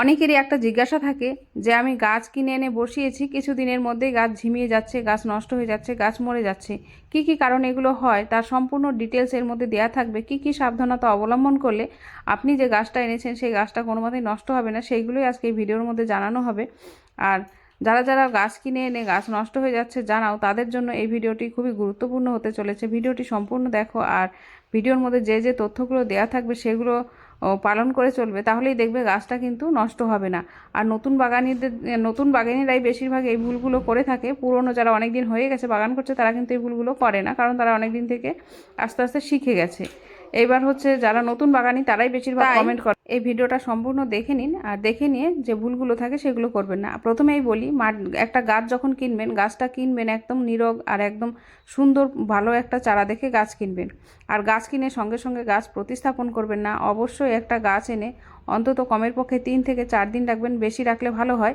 অনেকেরই একটা জিজ্ঞাসা থাকে যে, আমি গাছ কিনে এনে বসিয়েছি কিছু দিনের মধ্যেই গাছ ঝিমিয়ে যাচ্ছে, গাছ নষ্ট হয়ে যাচ্ছে, গাছ মরে যাচ্ছে। কি কি কারণ এগুলো হয়, তার সম্পূর্ণ ডিটেলস এর মধ্যে দেওয়া থাকবে। কি কি সাবধানতা অবলম্বন করলে আপনি যে গাছটা এনেছেন, সেই গাছটা কোনো মতেই নষ্ট হবে না, সেইগুলোই আজকে এই ভিডিওর মধ্যে জানানো হবে। আর যারা যারা গাছ কিনে এনে গাছ নষ্ট হয়ে যাচ্ছে, জানাও, তাদের জন্য এই ভিডিওটি খুবই গুরুত্বপূর্ণ হতে চলেছে। ভিডিওটি সম্পূর্ণ দেখো, আর ভিডিওর মধ্যে যে যে তথ্যগুলো দেওয়া থাকবে, সেগুলো পালন করে চলবে, তাহলেই দেখবে গাছটা কিন্তু নষ্ট হবে না। আর নতুন বাগানিদের, নতুন বাগানিরাই বেশিরভাগ এই ভুলগুলো করে থাকে। পুরনো যারা অনেক দিন হয়ে গেছে, বাগান করছে, তারা কিন্তু এই ভুলগুলো করে না, কারণ তারা অনেক দিন থেকে আস্তে আস্তে শিখে গেছে। এইবার হচ্ছে যারা নতুন বাগানি তারাই বেশিরভাগ কমেন্ট করে। এই ভিডিওটা সম্পূর্ণ দেখে নিন আর দেখে নিয়ে যে ভুলগুলো থাকে সেগুলো করবেন না। প্রথমেই বলি মাঠ একটা গাছ যখন কিনবেন গাছটা কিনবেন একদম নিরোগ আর একদম সুন্দর ভালো একটা চারা দেখে গাছ কিনবেন। আর গাছ কিনে সঙ্গে সঙ্গে গাছ প্রতিস্থাপন করবেন না। অবশ্যই একটা গাছ এনে অন্তত কমের পক্ষে তিন থেকে চার দিন রাখবেন, বেশি রাখলে ভালো হয়।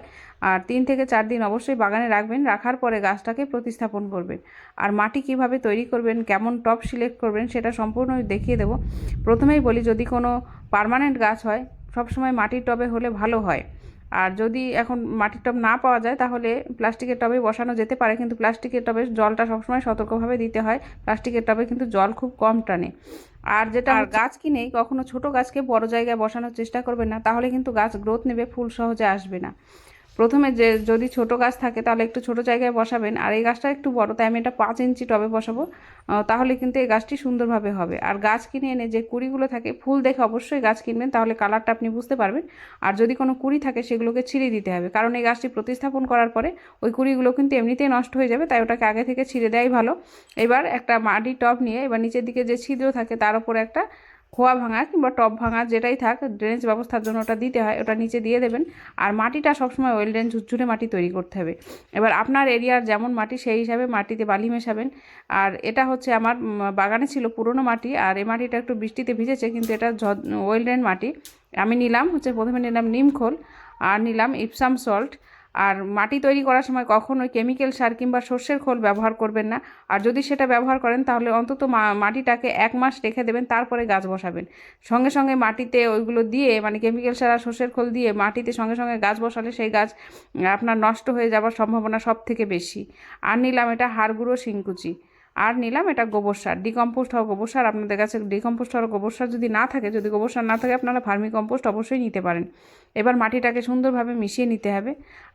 আর তিন থেকে চার দিন অবশ্যই বাগানে রাখবেন, রাখার পরে গাছটাকে প্রতিস্থাপন করবেন। আর মাটি কীভাবে তৈরি করবেন, কেমন টপ সিলেক্ট করবেন, সেটা সম্পূর্ণ দেখিয়ে দেবো। প্রথমেই বলি, যদি কোনো পারমানেন্ট গাছ হয়, সবসময় মাটির টবে হলে ভালো হয়। আর যদি এখন মাটির টব না পাওয়া যায় তাহলে প্লাস্টিকের টবে বসানো যেতে পারে কিন্তু প্লাস্টিকের টবে জলটা সবসময় সতর্কভাবে দিতে হয়। প্লাস্টিকের টবে কিন্তু জল খুব কম টানে। আর যেটা আর গাছ কিনেই কখনো ছোট গাছকে বড় জায়গায় বসানোর চেষ্টা করবে না তাহলে কিন্তু গাছ গ্রোথ নেবে ফুল সহজে আসবে না। প্রথমে যে যদি ছোট গাছ থাকে তাহলে একটু ছোট জায়গায় বসাবেন। আর এই গাছটা একটু বড়, তাই আমি এটা পাঁচ ইঞ্চি টবে বসাবো। তাহলে কিন্তু এই গাছটি সুন্দরভাবে হবে। আর গাছ কিনে এনে যে কুড়িগুলো থাকে, ফুল দেখে অবশ্যই গাছ কিনবেন, তাহলে কালারটা আপনি বুঝতে পারবেন। আর যদি কোনো কুড়ি থাকে, সেগুলোকে ছিঁড়ে দিতে হবে। কারণ এই গাছটি প্রতিস্থাপন করার পরে ওই কুড়িগুলো কিন্তু এমনিতেই নষ্ট হয়ে যাবে, তাই ওটাকে আগে থেকে ছিঁড়ে দেওয়াই ভালো। এবার একটা মাটির টব নিয়ে, এবার নিচের দিকে যে ছিদ্র থাকে, তার উপরে একটা খোয়া ভাঙা কিংবা টব ভাঙা যেটাই থাক ড্রেনেজ ব্যবস্থার জন্য ওটা দিতে হয়, ওটা নিচে দিয়ে দেবেন। আর মাটিটা সবসময় ওয়েল ড্রেন ঝুরঝুরে মাটি তৈরি করতে হবে। এবার আপনার এরিয়ার যেমন মাটি, সেই হিসাবে মাটিতে বালি মেশাবেন। আর এটা হচ্ছে আমার বাগানে ছিল পুরনো মাটি, আর এই মাটিটা একটু বৃষ্টিতে ভিজেছে, কিন্তু এটা ওয়েল ড্রেন মাটি। আমি নিলাম, হচ্ছে প্রথমে নিলাম নিমখোল আর নিলাম ইপসাম সল্ট আর মাটি তৈরি করার সময় কখনোই কেমিক্যাল সার কিংবা সর্ষের খোল ব্যবহার করবেন না। আর যদি সেটা ব্যবহার করেন, তাহলে অন্তত মাটিটাকে এক মাস রেখে দেবেন, তারপরে গাছ বসাবেন। সঙ্গে সঙ্গে মাটিতে ওইগুলো দিয়ে মানে কেমিক্যাল সার আর সর্ষের খোল দিয়ে মাটিতে সঙ্গে সঙ্গে গাছ বসালে সেই গাছ, আপনার নষ্ট হয়ে যাওয়ার সম্ভাবনা সব থেকে বেশি। আর নিলাম এটা হাড়গুঁড়ো শিংকুচি। আর নিলাম এটা গোবর সার ডিকম্পোস্ট হওয়া গোবর সার। আপনাদের কাছে ডিকম্পোস্ট হওয়া গোবর সার যদি না থাকে, যদি গোবর সার না থাকে, আপনারা ভার্মি কম্পোস্ট অবশ্যই নিতে পারেন। এবার মাটিটাকে সুন্দরভাবে মিশিয়ে নিতে হবে।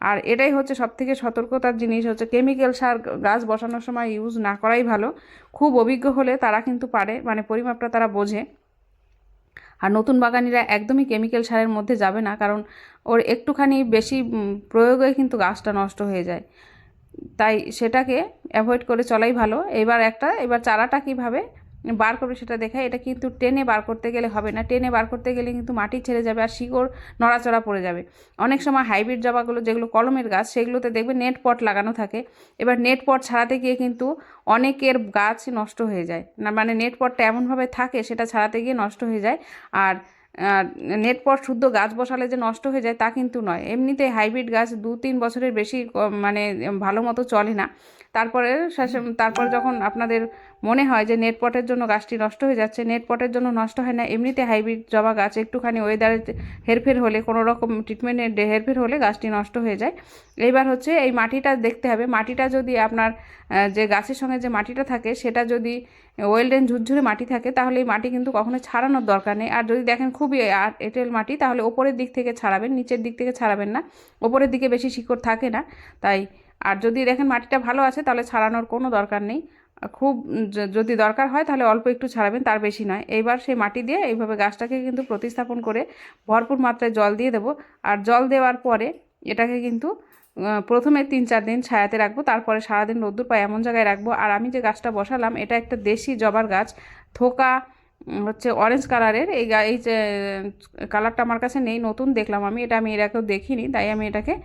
আর এটাই হচ্ছে সবথেকে সতর্কতার জিনিস, হচ্ছে কেমিক্যাল সার গাছ বসানোর সময় ইউজ না করাই ভালো। খুব অভিজ্ঞ হলে তারা কিন্তু পারে মানে পরিমাপটা তারা বোঝে। আর নতুন বাগানিরা একদমই কেমিক্যাল সারের মধ্যে যাবে না, কারণ ওর একটুখানি বেশি প্রয়োগে কিন্তু গাছটা নষ্ট হয়ে যায়। তাই সেটাকে অ্যাভয়েড করে চলাই ভালো। এবার একটা, এবার চারাটা কীভাবে বার করবে সেটা দেখা এটা কিন্তু টেনে বার করতে গেলে হবে না। টেনে বার করতে গেলে কিন্তু মাটি ছেড়ে যাবে আর শিকড় নড়াচড়া পড়ে যাবে। অনেক সময় হাইব্রিড জবাগুলো, যেগুলো কলমের গাছ, সেগুলোতে দেখবে নেট পট লাগানো থাকে। এবার নেট পট ছাড়াতে গিয়ে কিন্তু অনেকের গাছ নষ্ট হয়ে যায়। না মানে নেট পটটা এমনভাবে থাকে, সেটা ছাড়াতে গিয়ে নষ্ট হয়ে যায়। আর নেট পর শুদ্ধ গাছ বসালে যে নষ্ট হয়ে যায় তা কিন্তু নয়। এমনিতে হাইব্রিড গাছ দু তিন বছরের বেশি মানে ভালো মতো চলে না। তারপরে শেষে- তারপর যখন আপনাদের মনে হয় যে নেট পটের জন্য গাছটি নষ্ট হয়ে যাচ্ছে নেট পটের জন্য নষ্ট হয় না এমনিতে হাইব্রিড জবা গাছ একটুখানি ওয়েদারে হেরফের হলে কোনো রকম ট্রিটমেন্টের হেরফের হলে গাছটি নষ্ট হয়ে যায়। এইবার হচ্ছে এই মাটিটা দেখতে হবে। মাটিটা যদি আপনার যে গাছের সঙ্গে যে মাটিটা থাকে সেটা যদি ওয়েল ডেন ঝুরঝুরে মাটি থাকে তাহলে এই মাটি কিন্তু কখনো ছাড়ানোর দরকার নেই। আর যদি দেখেন খুবই এঁটেল মাটি তাহলে ওপরের দিক থেকে ছাড়াবেন নিচের দিক থেকে ছাড়াবেন না। ওপরের দিকে বেশি শিকড় থাকে না। তাই আর যদি দেখেন মাটিটা ভালো আছে, তাহলে ছাড়ানোর কোনো দরকার নেই। খুব যদি দরকার হয়, তাহলে অল্প একটু ছাড়াবেন, তার বেশি নয়। এইবার সেই মাটি দিয়ে এইভাবে গাছটাকে কিন্তু প্রতিস্থাপন করে ভরপুর মাত্রায় জল দিয়ে দেবো। আর জল দেওয়ার পরে এটাকে কিন্তু প্রথমে তিন চার দিন ছায়াতে রাখব, তারপরে সারাদিন রোদ্দুর পায় এমন জায়গায় রাখব। আর আমি যে গাছটা বসালাম, এটা একটা দেশি জবার গাছ। থোকা হচ্ছে অরেঞ্জ কালারের এই গা- এই কালারটা আমার কাছে নেই, নতুন দেখলাম আমি। এটা আমি এর আগেও দেখিনি, তাই আমি এটাকে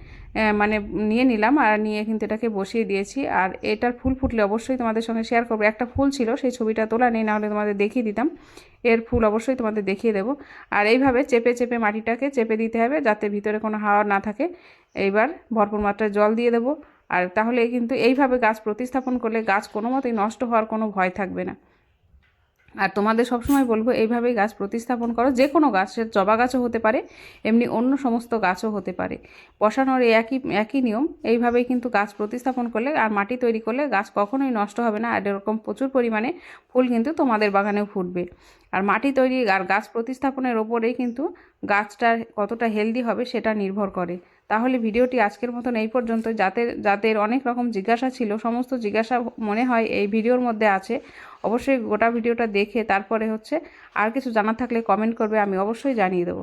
মানে নিয়ে নিলাম আর নিয়ে কিন্তু এটাকে বসিয়ে দিয়েছি। আর এটার ফুল ফুটলে অবশ্যই তোমাদের সঙ্গে শেয়ার করব। একটা ফুল ছিল, সেই ছবিটা তোলা নেই, নাহলে তোমাদের দেখিয়ে দিতাম। এর ফুল অবশ্যই তোমাদের দেখিয়ে দেবো। আর এইভাবে চেপে চেপে মাটিটাকে চেপে দিতে হবে, যাতে ভিতরে কোনো হাওয়া না থাকে। এইবার ভরপুর মাত্রায় জল দিয়ে দেবো। আর তাহলে কিন্তু এইভাবে গাছ প্রতিস্থাপন করলে গাছ কোনো মতেই নষ্ট হওয়ার কোনো ভয় থাকবে না। আর তোমাদের সবসময় বলব, এইভাবেই গাছ প্রতিস্থাপন করো। যে কোনো গাছ, সে জবা গাছও হতে পারে, এমনি অন্য সমস্ত গাছও হতে পারে। বসানোর একই একই নিয়ম, এইভাবেই কিন্তু গাছ প্রতিস্থাপন করলে আর মাটি তৈরি করলে গাছ কখনোই নষ্ট হবে না। আর এরকম প্রচুর পরিমাণে ফুল কিন্তু তোমাদের বাগানেও ফুটবে। আর মাটি তৈরি আর গাছ প্রতিস্থাপনের ওপরেই কিন্তু গাছটা কতটা হেলদি হবে সেটা নির্ভর করে। তাহলে ভিডিওটি আজকের মতন এই পর্যন্ত। যাতে, যাদের অনেক রকম জিজ্ঞাসা ছিল, সমস্ত জিজ্ঞাসা মনে হয় এই ভিডিওর মধ্যে আছে, অবশ্যই গোটা ভিডিওটা দেখে তারপরে হচ্ছে আর কিছু জানার থাকলে কমেন্ট করবে, আমি অবশ্যই জানিয়ে দেবো।